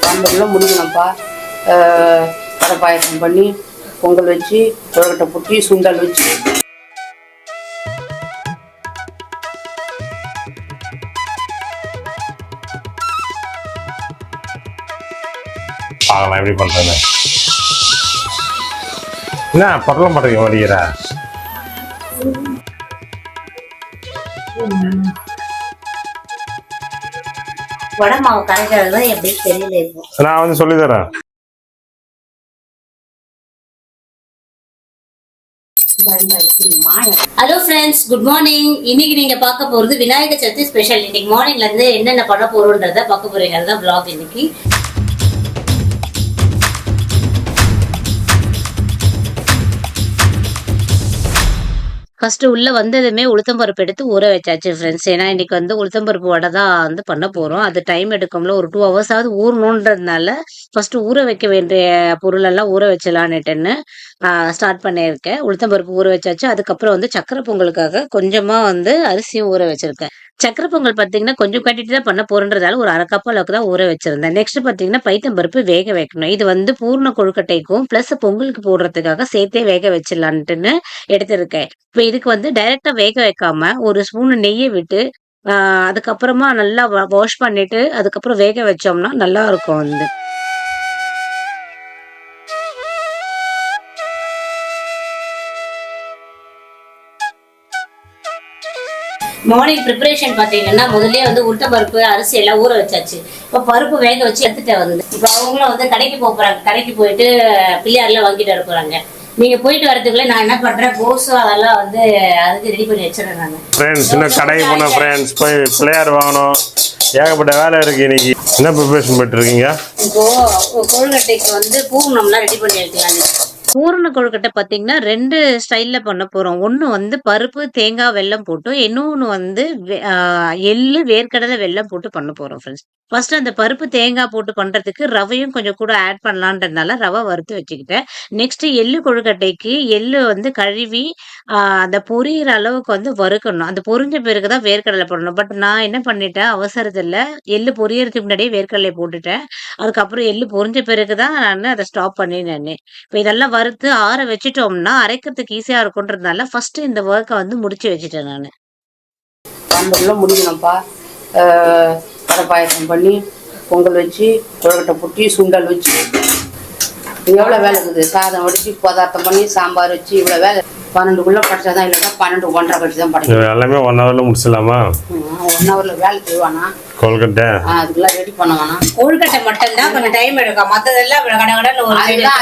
பன்னெண்டுக்குள்ள முடிக்கணும்ப்பா அஹ், வடை பாயசம் பண்ணி பொங்கல் வச்சு கொழுக்கட்டை புட்டி சுண்டல் வச்சு. பார்க்கலாம் எப்படி பண்ணுறது என்ன பொருளை மாட்டேங்க வடிகிற வடை மாவு கரைக்கிறது தான் எப்படி தெரியல இப்போ. நான் வந்து சொல்லித்தரேன் ஹலோ ஃப்ரெண்ட்ஸ் குட் மார்னிங் இன்னைக்கு நீங்க பார்க்க போறது விநாயகர் சதுர்த்தி ஸ்பெஷல் இன்னைக்கு மார்னிங்ல இருந்து என்னென்ன பண்ண போறோன்றத பார்க்க போறீங்க. அதுதான் vlog இன்னைக்கு. ஃபர்ஸ்ட் உள்ள வந்ததுமே உளுத்தம்பருப்பு எடுத்து ஊற வச்சாச்சு ஃப்ரெண்ட்ஸ் ஏன்னா இன்னைக்கு வந்து உளுத்தம்பருப்பு வடை தான் வந்து பண்ண போறோம். அது டைம் எடுக்கும்ல ஒரு டூ ஹவர்ஸ் ஆகுது ஊறணுன்றதுனால ஃபர்ஸ்ட் ஊற வைக்க வேண்டிய பொருள் எல்லாம் ஊற வச்சலான்னுட்டுன்னு ஸ்டார்ட் பண்ணியிருக்கேன். உளுத்தம்பருப்பு ஊற வச்சாச்சு. அதுக்கப்புறம் வந்து சக்கரை பொங்கலுக்காக கொஞ்சமா வந்து அரிசியும் ஊற வச்சிருக்கேன். சக்கரை பொங்கல் பார்த்தீங்கன்னா கொஞ்சம் கட்டிட்டு தான் பண்ண போறன்றதால ஒரு அரை கப் அளவுக்கு தான் ஊற வச்சிருந்தேன். நெக்ஸ்ட் பார்த்தீங்கன்னா பைத்தம்பருப்பு வேக வைக்கணும். இது வந்து பூர்ண கொழுக்கட்டைக்கும் ப்ளஸ் பொங்கலுக்கு போடுறதுக்காக சேர்த்தே வேக வச்சிடலான்ட்டுன்னு எடுத்திருக்கேன். இப்போ இதுக்கு வந்து டைரக்டா வேக வைக்காம ஒரு ஸ்பூன் நெய்யை விட்டு அதுக்கப்புறமா நல்லா வாஷ் பண்ணிட்டு அதுக்கப்புறம் வேக வச்சோம்னா நல்லா இருக்கும் வந்து. மார்னிங் ப்ரிப்பரேஷன் பார்த்தீங்கன்னா முதல்ல வந்து உளுத்த பருப்பு அரிசி எல்லாம் ஊற வச்சாச்சு. இப்போ பருப்பு வேக வச்சு எடுத்துட்டேன் வந்து இப்போ அவங்களும் வந்து கடைக்கு போக போறாங்க. கடைக்கு போயிட்டு பிள்ளையார்லாம் வாங்கிட்டு வர போறாங்க. நீங்க போயிட்டு வரதுக்குள்ள நான் என்ன பண்றேன்? கோஸும் அதெல்லாம் வந்து அதுக்கு ரெடி பண்ணி வச்சிடறேன் நான். ஃப்ரெண்ட்ஸ் இன்னும் கடைக்கு போன ஃப்ரெண்ட்ஸ் போய் பிள்ளையார் வாங்கணும். ஏகப்பட்ட வேலை இருக்கு இன்னைக்கு. என்ன ப்ரிப்பரேஷன் பண்ணிட்டு இருக்கீங்க? இப்போ கொழுக்கட்டைக்கு வந்து பூர்ணம்லாம் ரெடி பண்ணி வைக்கலாம் பூரண கொழுக்கட்டை பார்த்தீங்கன்னா ரெண்டு ஸ்டைலில் பண்ண போகிறோம் ஒன்று வந்து பருப்பு தேங்காய் வெல்லம் போட்டு இன்னொன்று வந்து எள்ளு வேர்க்கடலை வெல்லம் போட்டு பண்ண போகிறோம் ஃப்ரெண்ட்ஸ் ஃபர்ஸ்ட் அந்த பருப்பு தேங்காய் போட்டு பண்ணுறதுக்கு ரவையும் கொஞ்சம் கூட ஆட் பண்ணலான்றதுனால ரவை வறுத்து வச்சுக்கிட்டேன். நெக்ஸ்ட் எள்ளு கொழுக்கட்டைக்கு எள்ளு வந்து கழுவி அந்த பொரியிற அளவுக்கு வந்து வறுக்கணும். அந்த பொரிஞ்ச பிறகு தான் வேர்க்கடலை போடணும். பட் நான் என்ன பண்ணிட்டேன் அவசரத்தில் எள்ளு பொரியறதுக்கு முன்னாடியே வேர்க்கடலை போட்டுட்டேன். அதுக்கப்புறம் எள்ளு பொரிஞ்ச பிறகு தான் நான் அதை ஸ்டாப் பண்ணினேன். இப்போ இதெல்லாம் வறுத்து ஆற வச்சிட்டோம்னா அரைக்கிறதுக்கு ஈஸியாக இருக்குன்றதுனால ஃபர்ஸ்ட் இந்த ஒர்க்கை வந்து முடிச்சு வச்சுட்டேன் நான். பன்னெண்டுக்குள்ள முடிக்கணும்ப்பா. கடை பாயசம் பண்ணி பொங்கல் வச்சு குழக்கட்டை புட்டி சுண்டல் வச்சு. எவ்வளோ வேலை இருக்குது? சாதம் வடிச்சு பதார்த்தம் பண்ணி சாம்பார் வச்சு இவ்வளோ வேலை பன்னெண்டுக்குள்ளே படிச்சா தான் இல்லைன்னா பன்னெண்டு ஒன்றரை கழிச்சு தான் படிக்கணும் எல்லாமே ஒன் ஹவரில் முடிச்சிடலாமா? ஒன் ஹவரில் வேலை செய்வானா கொல்கட்டை. அதுக்கெல்லாம் ரெடி பண்ண வேணாம் கொழுக்கட்டை மட்டும் தான் கொஞ்சம் டைம் எடுக்கும் மற்றதெல்லாம் அதுதான்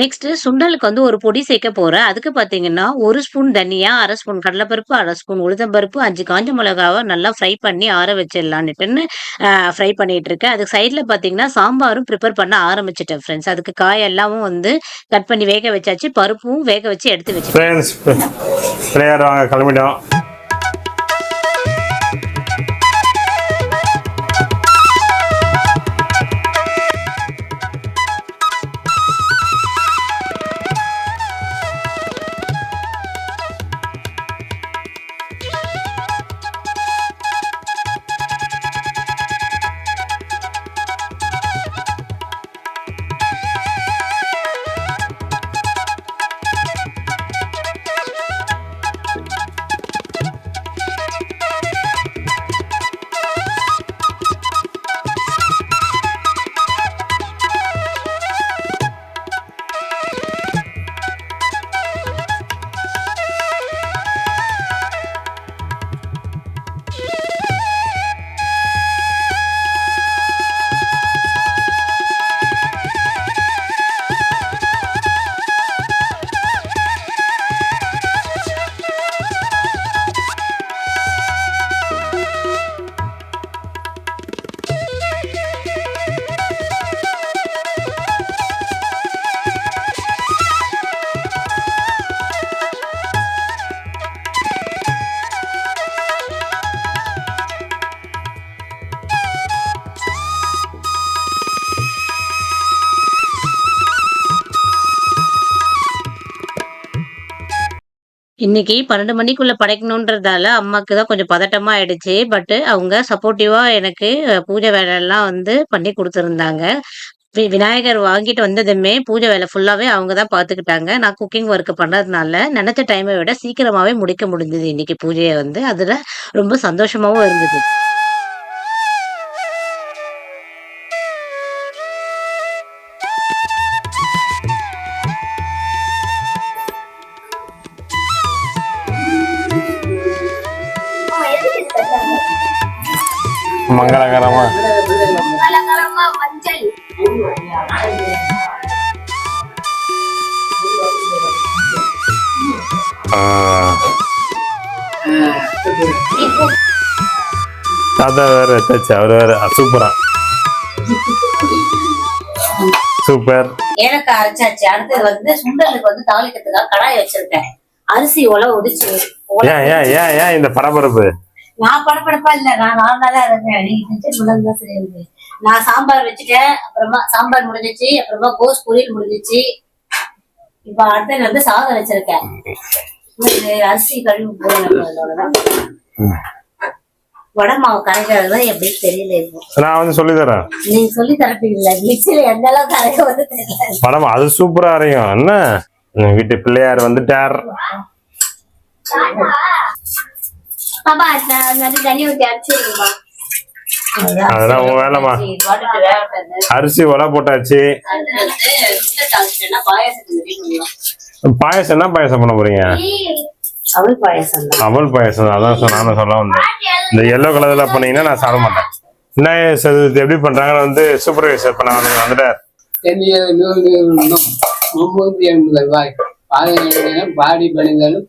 நெக்ஸ்ட் சுண்டலுக்கு வந்து ஒரு பொடி சேர்க்க போறேன். அதுக்கு பாத்தீங்கன்னா ஒரு ஸ்பூன் தனியா அரை ஸ்பூன் கடலைப்பருப்பு அரை ஸ்பூன் உளுத்தம்பருப்பு அஞ்சு காஞ்ச மிளகாவை நல்லா ஃப்ரை பண்ணி ஆற வச்சிடலான்னுட்டுன்னு ஃப்ரை பண்ணிட்டு இருக்கேன் அதுக்கு சைட்ல பாத்தீங்கன்னா சாம்பாரும் ப்ரிப்பேர் பண்ண ஆரம்பிச்சிட்டேன் ஃப்ரெண்ட்ஸ் அதுக்கு காய் எல்லாமும் வந்து கட் பண்ணி வேக வச்சாச்சு. பருப்பும் வேக வச்சு எடுத்து வச்சு கிளம்பிட்டோம். இன்னைக்கு பன்னெண்டு மணிக்குள்ள படைக்கணுன்றதால அம்மாக்கு தான் கொஞ்சம் பதட்டமா ஆயிடுச்சு பட் அவங்க சப்போர்ட்டிவா எனக்கு பூஜை வேலை எல்லாம் வந்து பண்ணி கொடுத்துருந்தாங்க. வி- விநாயகர் வாங்கிட்டு வந்ததுமே பூஜை வேலை ஃபுல்லாவே அவங்க தான் பார்த்துக்கிட்டாங்க நான் குக்கிங் ஒர்க் பண்ணதுனால நினைச்ச டைமை விட சீக்கிரமாவே முடிக்க முடிஞ்சது இன்னைக்கு பூஜையை வந்து. அதுல ரொம்ப சந்தோஷமாவும் இருந்தது. மங்களகரமா. தாத்தா வேற வச்சாச்சு அவர் வேற சூப்பரா சூப்பர் ஏலக்காய் அரைச்சாச்சு. அடுத்தது வந்து சுண்டலுக்கு வந்து தாளிக்கிறதுக்காக கடாய் வச்சிருக்கேன். அரிசி உல உடிச்சு ஏன் ஏன் ஏன் ஏன் இந்த பரபரப்பு? நான் படப்படப்பா இல்ல. நான் நார்மலா தான் இருந்தேன். நீ செஞ்ச சுண்டல் தான் நான் சாம்பார் வச்சுட்டேன். அப்புறமா சாம்பார் முடிஞ்சிச்சு. அப்புறமா கோஸ் பொரியல் முடிஞ்சிச்சு. இப்ப அடுத்தது வந்து சாதம் வச்சிருக்கேன். அரிசி கழுவி போடணும் வடை மாவு கரைக்கிறது எப்படி தெரியல இப்போ. நான் வந்து சொல்லி தரேன். நீங்க சொல்லி தரப்பீங்களா மிக்சியில எந்த அளவுக்கு கரைக்க வந்து தெரியல. படம் அது சூப்பரா என்ன? உங்க வீட்டு பிள்ளையார் வந்துட்டார். பாப்பா அது தண்ணி ஊற்றி அடிச்சிருக்குமா அதெல்லாம் உன் வேலைம்மா. வாட்டுக்கு வேலை பண்ணு. அரிசி ஒலை போட்டாச்சு. பாயசம் என்ன பாயசம் பண்ண போறீங்க? அவள் பாயாசம் தான். அவல் பாயசம் அதான் நானும் சொல்ல வந்தேன். இந்த எல்லோ கலர்ல பண்ணீங்கன்னா நான் சாப்பிட மாட்டேன். விநாயகர் சதுர்த்தி எப்படி பண்றாங்கன்னு வந்து சூப்பர்வைசர் பண்ண வந்து வந்துட்டார். முன்னூத்தி எண்பது ரூபாய். பாதகங்களும் பாடி பணிகளும்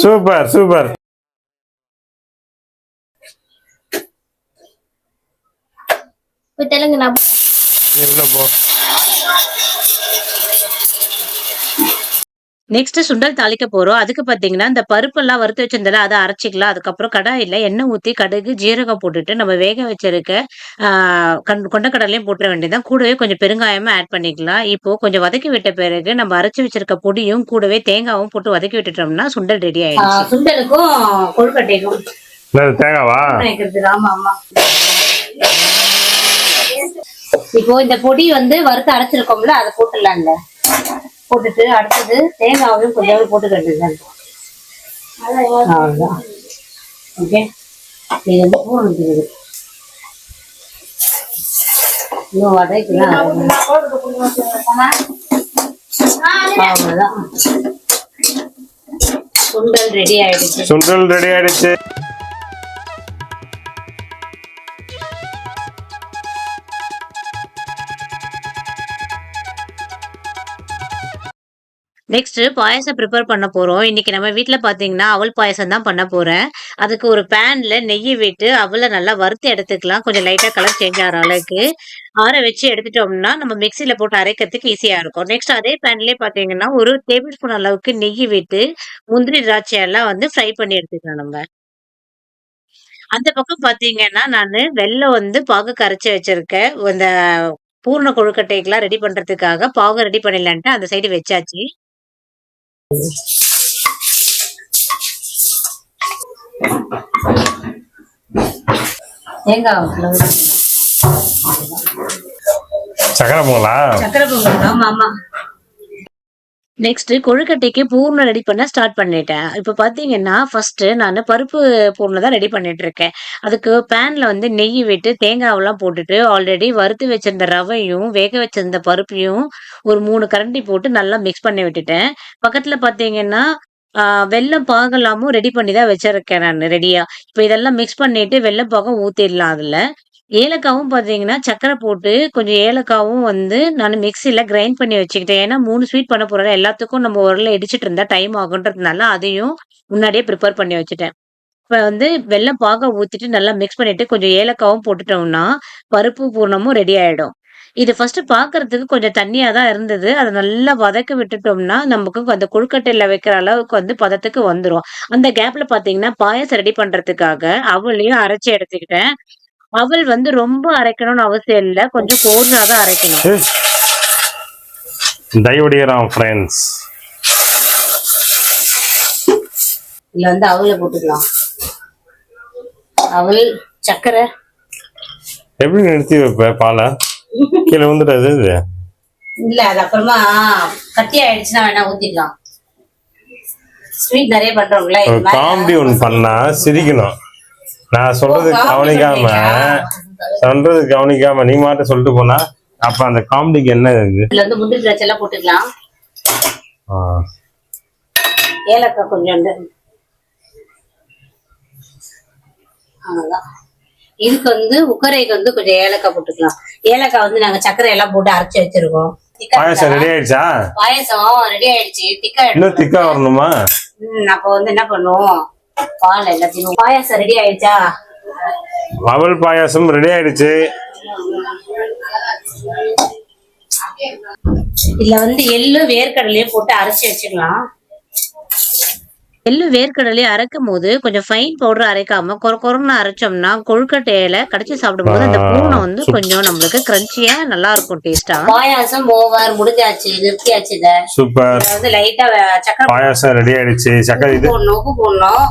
சூப்பர் சூப்பர். தெலுங்கு நான் போ. நெக்ஸ்ட் சுண்டல் தாளிக்க போறோம். அதுக்கு பாத்தீங்கன்னா இந்த பருப்பெல்லாம் வறுத்து வச்சிருந்தால அதை அரைச்சிக்கலாம். அதுக்கப்புறம் கடாயில எண்ணெய் ஊத்தி கடுகு ஜீரகம் போட்டுட்டு நம்ம வேக வச்சிருக்க ஆஹ் கண் கொண்டக்கடலையும் போட்டுற வேண்டியதான் கூடவே கொஞ்சம் பெருங்காயமும் ஆட் பண்ணிக்கலாம். இப்போ கொஞ்சம் வதக்கி விட்ட பிறகு நம்ம அரைச்சு வச்சிருக்க பொடியும் கூடவே தேங்காவும் போட்டு வதக்கி விட்டுட்டோம்னா சுண்டல் ரெடி ஆயிடுச்சு. சுண்டலுக்கும் கொழுக்கட்டைக்கும் தேங்காவா? ஆமா. இப்போ இந்த பொடி வந்து வறுத்து அரைச்சிருக்கோம்ல அதை போட்டுடலாம்ல. போட்டுட்டு அடுத்தது தேங்காவையும் கொஞ்சம் போட்டுக்கிட்டு அவ்வளவுதான். ஓகே? இது வந்து இன்னும் அவ்வளவுதான். சுண்டல் ரெடி ஆயிடுச்சு. சுண்டல் ரெடி ஆயிடுச்சு. நெக்ஸ்ட் பாயாசம் ப்ரிப்பேர் பண்ண போறோம். இன்னைக்கு நம்ம வீட்டில் பார்த்தீங்கன்னா அவல் பாயசம் தான் பண்ண போறேன். அதுக்கு ஒரு பேன்ல நெய்யை விட்டு அவளை நல்லா வறுத்து எடுத்துக்கலாம். கொஞ்சம் லைட்டா கலர் சேஞ்ச் ஆகிற அளவுக்கு. ஆற வச்சு எடுத்துட்டோம்னா நம்ம மிக்சியில போட்டு அரைக்கிறதுக்கு ஈஸியா இருக்கும். நெக்ஸ்ட் அதே பேன்லயே பாத்தீங்கன்னா ஒரு டேபிள் ஸ்பூன் அளவுக்கு நெய் விட்டு முந்திரி திராட்சை எல்லாம் வந்து ஃப்ரை பண்ணி எடுத்துக்கலாம் நம்ம. அந்த பக்கம் பாத்தீங்கன்னா நான் வெள்ளை வந்து பாகு கரைச்சி வச்சிருக்கேன். இந்த பூர்ண கொழுக்கட்டைக்கெல்லாம் ரெடி பண்றதுக்காக பாகு ரெடி பண்ணிடலான்ட்டு அந்த சைடு வச்சாச்சு. சக்கரை பொங்கலா? சக்கரை பொங்கல். ஆமா ஆமா. நெக்ஸ்ட் கொழுக்கட்டைக்கு பூர்ணம் ரெடி பண்ண ஸ்டார்ட் பண்ணிட்டேன். இப்போ பார்த்தீங்கன்னா ஃபர்ஸ்ட் நான் பருப்பு பூர்ணம் தான் ரெடி பண்ணிட்டு இருக்கேன். அதுக்கு பேன்ல வந்து நெய் விட்டு தேங்காவெல்லாம் போட்டுட்டு ஆல்ரெடி வறுத்து வச்சிருந்த ரவையும் வேக வச்சிருந்த பருப்பையும் ஒரு மூணு கரண்டி போட்டு நல்லா மிக்ஸ் பண்ணி விட்டுட்டேன். பக்கத்துல பார்த்தீங்கன்னா வெள்ளம் வெல்லம் பாகலாமும் ரெடி பண்ணி தான் வச்சிருக்கேன் நான் ரெடியா இப்போ இதெல்லாம் மிக்ஸ் பண்ணிட்டு வெள்ளம் பாகம் ஊத்திடலாம் அதுல. ஏலக்காவும் பார்த்தீங்கன்னா சக்கரை போட்டு கொஞ்சம் ஏலக்காவும் வந்து நான் மிக்சியில் கிரைண்ட் பண்ணி வச்சுக்கிட்டேன். ஏன்னா மூணு ஸ்வீட் பண்ண போகிறத எல்லாத்துக்கும் நம்ம உரல இடிச்சிட்டு இருந்தால் டைம் ஆகுன்றதுனால அதையும் முன்னாடியே ப்ரிப்பேர் பண்ணி வச்சுட்டேன். இப்போ வந்து வெல்லம் பாக ஊற்றிட்டு நல்லா மிக்ஸ் பண்ணிட்டு கொஞ்சம் ஏலக்காவும் போட்டுட்டோம்னா பருப்பு பூர்ணமும் ரெடி ஆகிடும் இது ஃபர்ஸ்ட் பார்க்கறதுக்கு கொஞ்சம் தண்ணியா தான் இருந்தது. அதை நல்லா வதக்க விட்டுட்டோம்னா நமக்கு அந்த கொழுக்கட்டையில வைக்கிற அளவுக்கு வந்து பதத்துக்கு வந்துடும் அந்த கேப்ல பாத்தீங்கன்னா பாயசம் ரெடி பண்றதுக்காக அவளையும் அரைச்சி எடுத்துக்கிட்டேன். அவல் வந்து ரொம்ப அரைக்கணும்னு அவசியம் இல்ல. கொஞ்சம் கோர்ஸா தான் அரைக்கணும் டைவடிகிறான் ஃப்ரெண்ட்ஸ் இதுல வந்து அவலை போட்டுக்கலாம். அவல் சர்க்கரை எப்படி நிறுத்தி வைப்ப பாலை? கீழே வந்துடாது இது? இல்ல அது அப்புறமா கட்டி ஆயிடுச்சுன்னா வேணா ஊத்திக்கலாம். ஸ்வீட் நிறைய பண்றோம்ல காமெடி ஒன்று பண்ணா சிரிக்கணும். நான் சொல்றது கவனிக்காம? சொல்றது கவனிக்காம நீ மாட்ட சொல்லிட்டு போனா அப்ப அந்த காமெடிக்கு என்ன இருக்கு? இதுல வந்து முந்திரி திராட்சை எல்லாம் போட்டுக்கலாம். ஏலக்காய் கொஞ்சோண்டு. அவ்வளவுதான். இதுக்கு வந்து உக்கரைக்கு வந்து கொஞ்சம் ஏலக்காய் போட்டுக்கலாம். ஏலக்காய் வந்து நாங்க சர்க்கரை எல்லாம் போட்டு அரைச்சு வச்சிருக்கோம். பாயாசம் ரெடி ஆயிடுச்சா? பாயசம் ரெடி ஆயிடுச்சு. திக்கா இன்னும் திக்கா வரணுமா? அப்ப வந்து என்ன பண்ணுவோம்? பால் எல்லாத்தையும் பாயாசம் ரெடி ஆயிடுச்சா? அவல் பாயாசம் ரெடி ஆயிடுச்சு. இதுல வந்து எள்ளு வேர்க்கடலையும் போட்டு அரைச்சு வச்சுக்கலாம். எள்ளு வேர்க்கடலையை அரைக்கும் போது கொஞ்சம் ஃபைன் பவுடர் அரைக்காம கொர கொரன்னு அரைச்சோம்னா கொழுக்கட்டையில கடிச்சு சாப்பிடும்போது அந்த பூனை வந்து. கொஞ்சம் நம்மளுக்கு கிரன்ச்சியா நல்லா இருக்கும் டேஸ்டா பாயாசம் ஓவர் முடிஞ்சாச்சு நிறுத்தியாச்சு இத. சூப்பர். வந்து லைட்டா சக்கரை பாயாசம் ரெடி ஆயிடுச்சு. சக்கரை இது போடணும் உப்பு போடணும்.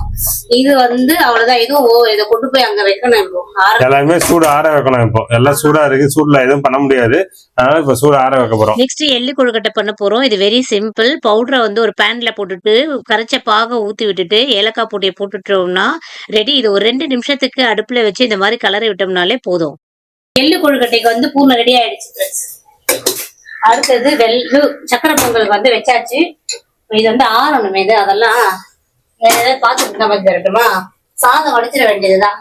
இது வந்து அவ்வளவுதான். இதுவும் ஓ இதை கொண்டு போய் அங்க வைக்கணும் இப்போ. எல்லாமே சூடு ஆற வைக்கணும் இப்போ. எல்லாம் சூடா இருக்கு. சூடுல எதுவும் பண்ண முடியாது. அதனால இப்ப சூடு ஆற வைக்க போறோம். நெக்ஸ்ட் எள்ளு கொழுக்கட்டை பண்ண போறோம். இது வெரி சிம்பிள் பவுடரை வந்து ஒரு பேன்ல போட்டுட்டு கரைச்ச பாக ஊத்தி விட்டுட்டு ஏலக்காய் பொடியை போட்டுட்டோம்னா ரெடி இது ஒரு ரெண்டு நிமிஷத்துக்கு அடுப்புல வச்சு இந்த மாதிரி கலரை விட்டோம்னாலே போதும். எள்ளு கொழுக்கட்டைக்கு வந்து பூனை ரெடி ஆயிடுச்சு அடுத்தது வெள்ளு சக்கரை பொங்கலுக்கு வந்து வச்சாச்சு. இது வந்து ஆறணும் இது அதெல்லாம் வேற ஏதாவது பாத்துட்டு சாதம் வடிச்சிட வேண்டியதுதான்.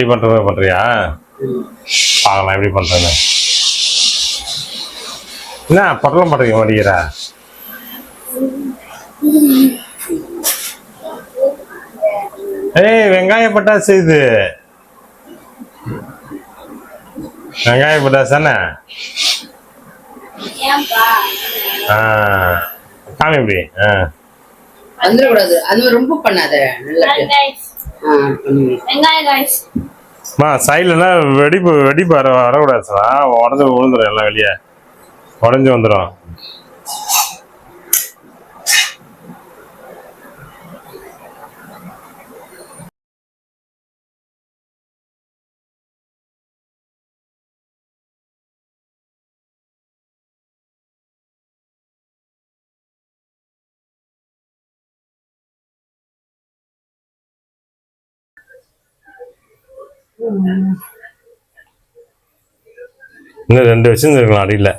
பாட்டி பண்ற மாதிரி பண்றியா பார்க்கலாம் எப்படி பண்றேன்னு என்ன பட்டலம் பண்றீங்க மாட்டேங்கிற ஏய் வெங்காய பட்டாசு இது. வெங்காய பட்டாசு தானே? ஆ காமி எப்படி ஆ. வந்துடக்கூடாது. அது ரொம்ப பண்ணாத நல்லா மா வெடிப்பு வெடிப்பு வர வரக்கூடாது உடஞ்சி உடஞ்சு விழுந்துடும் எல்லாம் வெளியே. உடஞ்சி வந்துடும் இன்னும் ரெண்டு வச்சுருந்துருக்கலாம் அடியில்.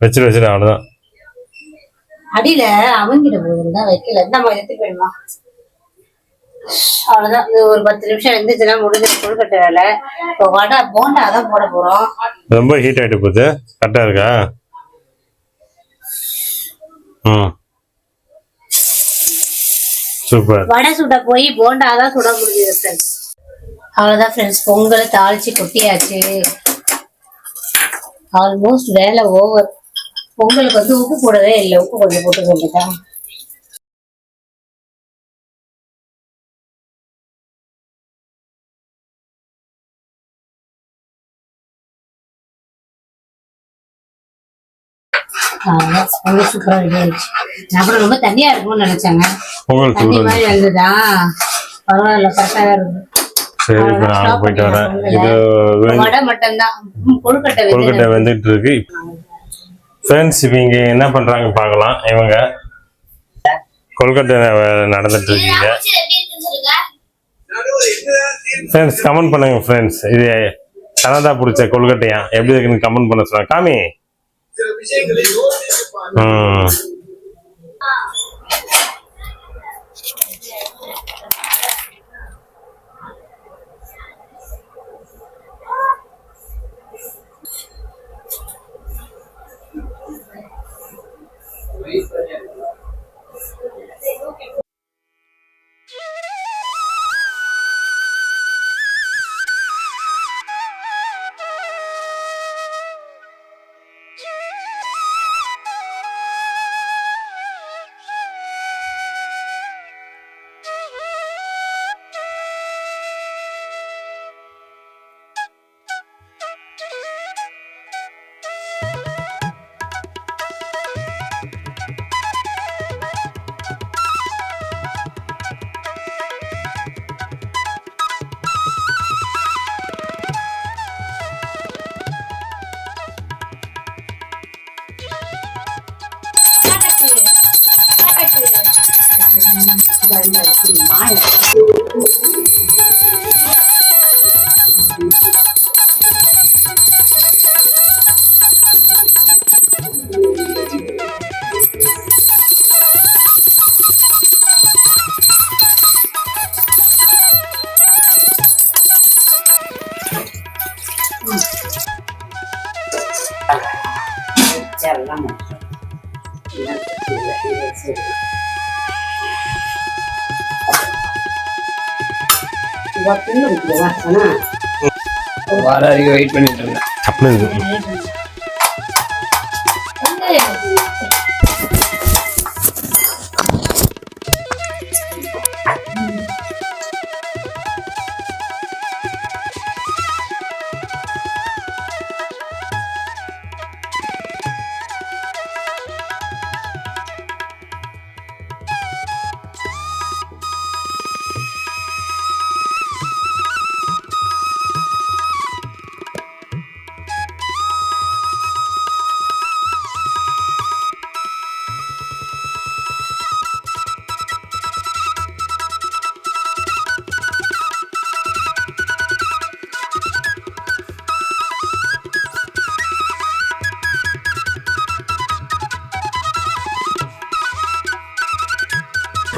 வச்சுட்டு வச்சுட்டு அவ்வளோதான் அடியில அவங்கிட போகுதுன்னு தான் வைக்கல. மாதிரி எடுத்து போயிடுமா. அவ்வளவுதான். ஒரு பத்து நிமிஷம் இருந்துச்சுன்னா முடிஞ்ச கொழுக்கட்டை வேலை. இப்போ வடை போண்டா தான் போட போறோம். ரொம்ப ஹீட் ஆகிட்டு போகுது கரெக்டாக இருக்கா? ம். சூப்பர். வடை சுட போய் போண்டா தான் சுட முடியுது அவ்வளவுதான் ஃப்ரெண்ட்ஸ் பொங்கல் தாளிச்சு கொட்டியாச்சு. ஆல்மோஸ்ட் வேலை ஓவர் பொங்கலுக்கு வந்து உப்பு போடவே இல்லை. உப்பு கொஞ்சம் போட்டு அதான் ரொம்ப சூப்பரா ரெடி ஆயிடுச்சு. நான் அப்புறம் ரொம்ப தண்ணியா இருக்கும்னு நினைச்சாங்க. பொங்கல் மாதிரி வந்ததா? பரவாயில்ல கரெக்டா இருக்கு. சரி இப்போ நான் போயிட்டு வரேன். இது கொழுக்கட்டை கொழுக்கட்டை வெந்து வெந்துட்டு இருக்கு ஃப்ரெண்ட்ஸ் இவங்க என்ன பண்றாங்க பார்க்கலாம். இவங்க கொழுக்கட்டை ந- நடந்துட்டு இருக்கீங்க. ஃப்ரெண்ட்ஸ் கமெண்ட் பண்ணுங்க ஃப்ரெண்ட்ஸ் இது கனதா பிடிச்ச கொழுக்கட்டையா? எப்படி இருக்குன்னு கமெண்ட் பண்ண சொல்லுங்க. காமி. ம். 妈呀！வரைக்கும் வெயிட் பண்ணிட்டு இருந்தேன் அப்படி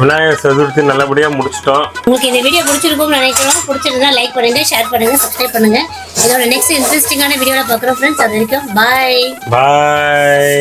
விநாயகர் சதுர்த்தி நல்லபடியா முடிச்சிட்டோம். உங்களுக்கு இந்த வீடியோ பிடிச்சிருக்கும்னு நினைக்கிறோம் பிடிச்சிருந்தா லைக் பண்ணுங்க ஷேர் பண்ணுங்க சப்ஸ்கிரைப் பண்ணுங்க. இதோட நெக்ஸ்ட் இன்ட்ரெஸ்டிங்கான வீடியோல பார்க்குறோம் ஃப்ரெண்ட்ஸ் அது வரைக்கும் பாய் பாய்